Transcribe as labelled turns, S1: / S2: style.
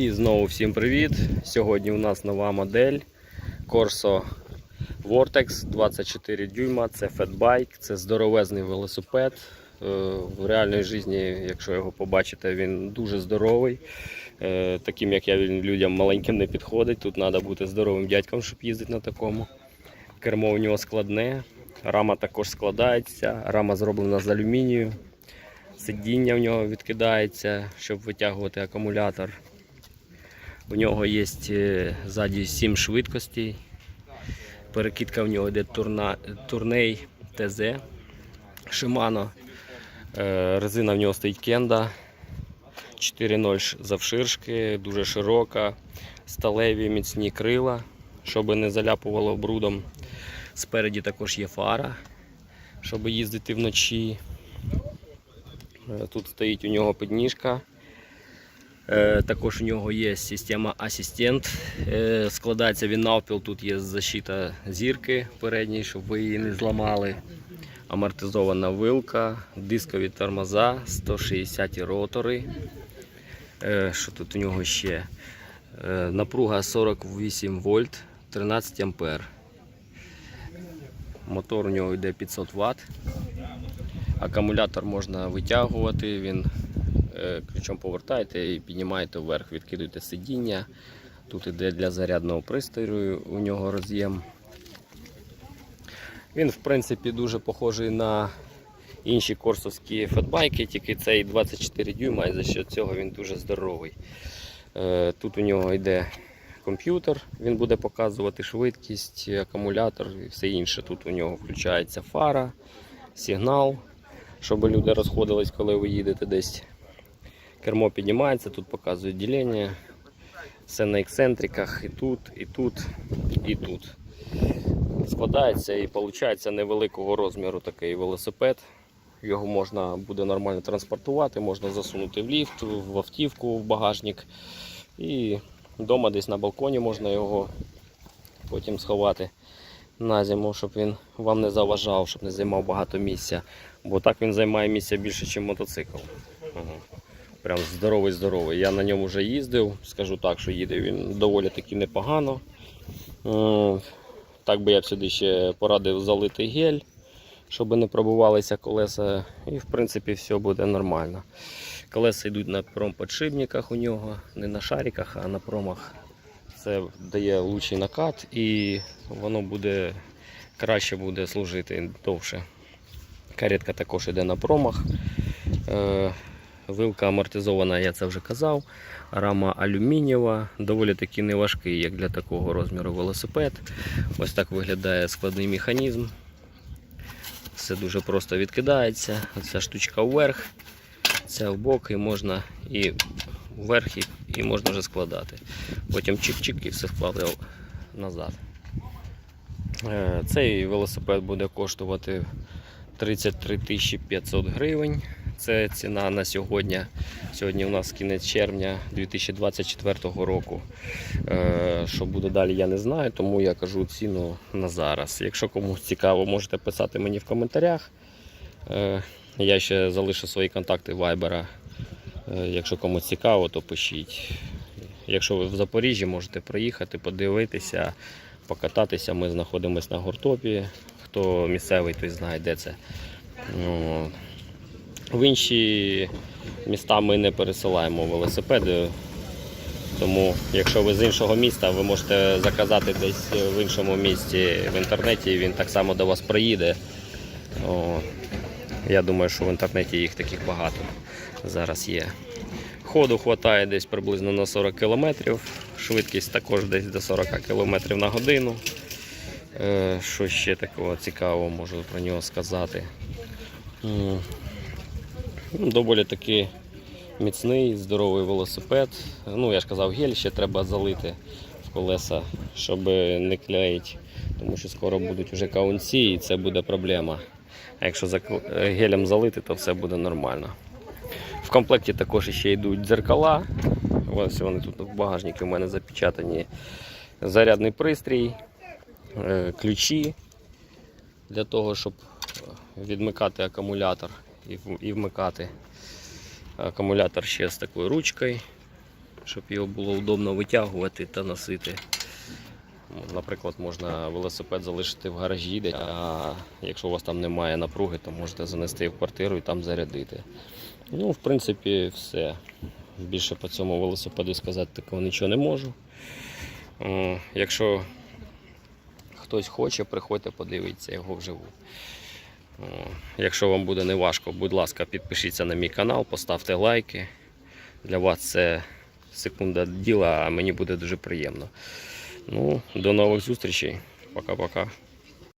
S1: І знову всім привіт! Сьогодні у нас нова модель Corso Vortex 24 дюйма. Це фетбайк, це здоровезний велосипед. Е, В реальній житті, якщо його побачите, він дуже здоровий. Е, Таким як я, він людям маленьким не підходить. Тут треба бути здоровим дядьком, щоб їздити на такому. Кермо у нього складне, рама також складається, рама зроблена з алюмінію. Сидіння в нього відкидається, щоб витягувати акумулятор. У нього є е, ззаді 7 швидкостей. Перекидка в нього йде турна, турней ТЗ Shimano. Е, Резина в нього стоїть кенда. 4.0 завширшки, дуже широка, сталеві міцні крила, щоб не заляпувало брудом. Спереді також є фара, щоб їздити вночі. Е, Тут стоїть у нього підніжка. Е, Також у нього є система асистент. Е, Складається він навпіл. Тут є защита зірки передньої, щоб ви її не зламали. Амортизована вилка, дискові тормоза, 160 ротори. Е, Що тут у нього ще? Напруга 48 вольт, 13 ампер. Мотор у нього йде 500 Вт. Акумулятор можна витягувати, він ключом повертаєте і піднімаєте вверх, відкидуєте сидіння. Тут іде для зарядного пристрою у нього роз'єм. Він, в принципі, дуже похожий на інші корсовські фетбайки, тільки цей 24 дюйма, і за що цього він дуже здоровий. Е, Тут у нього йде комп'ютер, він буде показувати швидкість, акумулятор і все інше. Тут у нього включається фара, сигнал, щоб люди розходились, коли ви їдете десь. Кермо піднімається, тут показує ділення. Все на ексцентриках і тут, і тут, і тут. Складається і виходить невеликого розміру такий велосипед. Його можна буде нормально транспортувати, можна засунути в ліфт, в автівку, в багажник. І вдома десь на балконі можна його потім сховати на зиму, щоб він вам не заважав, щоб не займав багато місця. Бо так він займає місця більше, ніж мотоцикл. Ага. Прям здоровий-здоровий. Я на ньому вже їздив, скажу так, що їде він доволі таки непогано. Е, Так би я б сюди ще порадив залити гель, щоб не пробувалися колеса. І в принципі все буде нормально. Колеса йдуть на промподшипниках у нього, не на шариках, а на промах. Це дає лучший накат і воно буде краще буде служити довше. Каретка також йде на промах. Вилка амортизована, я це вже казав. Рама алюмінієва, доволі таки неважкий, як для такого розміру велосипед. Ось так виглядає складний механізм. Все дуже просто відкидається. Ця штучка вверх, ця вбок і можна і вверх, і, і можна вже складати. Потім чик-чик і все складав назад. Е, Цей велосипед буде коштувати 33 500 гривень. Це ціна на сьогодні. Сьогодні у нас кінець червня 2024 року. Е, Що буде далі, я не знаю, тому я кажу ціну на зараз. Якщо комусь цікаво, можете писати мені в коментарях. Е, Я ще залишу свої контакти Viber. Е, Якщо комусь цікаво, то пишіть. Якщо ви в Запоріжжі, можете приїхати, подивитися, покататися. Ми знаходимося на гуртопі. Хто місцевий, той знає, де це. В інші міста ми не пересилаємо велосипеди. Тому, якщо ви з іншого міста, ви можете заказати десь в іншому місті в інтернеті, він так само до вас приїде. О, я думаю, що в інтернеті їх таких багато зараз є. Ходу вистачає десь приблизно на 40 км, швидкість також десь до 40 км на годину. Е, Що ще такого цікавого можу про нього сказати? Доволі таки міцний, здоровий велосипед. Ну, я ж казав, гель ще треба залити в колеса, щоб не клеїть, тому що скоро будуть вже каунці і це буде проблема. А якщо гелем залити, то все буде нормально. В комплекті також ще йдуть дзеркала. Ось вони тут в багажнику у мене запечатані. Зарядний пристрій, е, ключі для того, щоб відмикати акумулятор і вмикати. Акумулятор ще з такою ручкою, щоб його було удобно витягувати та носити. Наприклад, можна велосипед залишити в гаражі, а якщо у вас там немає напруги, то можете занести в квартиру і там зарядити. Ну, в принципі, все. Більше по цьому велосипеду сказати такого нічого не можу. Якщо хтось хоче, приходьте, подивіться його вживу. Якщо вам буде не важко, будь ласка, підпишіться на мій канал, поставте лайки. Для вас це секунда діла, а мені буде дуже приємно. Ну, до нових зустрічей. Пока-пока.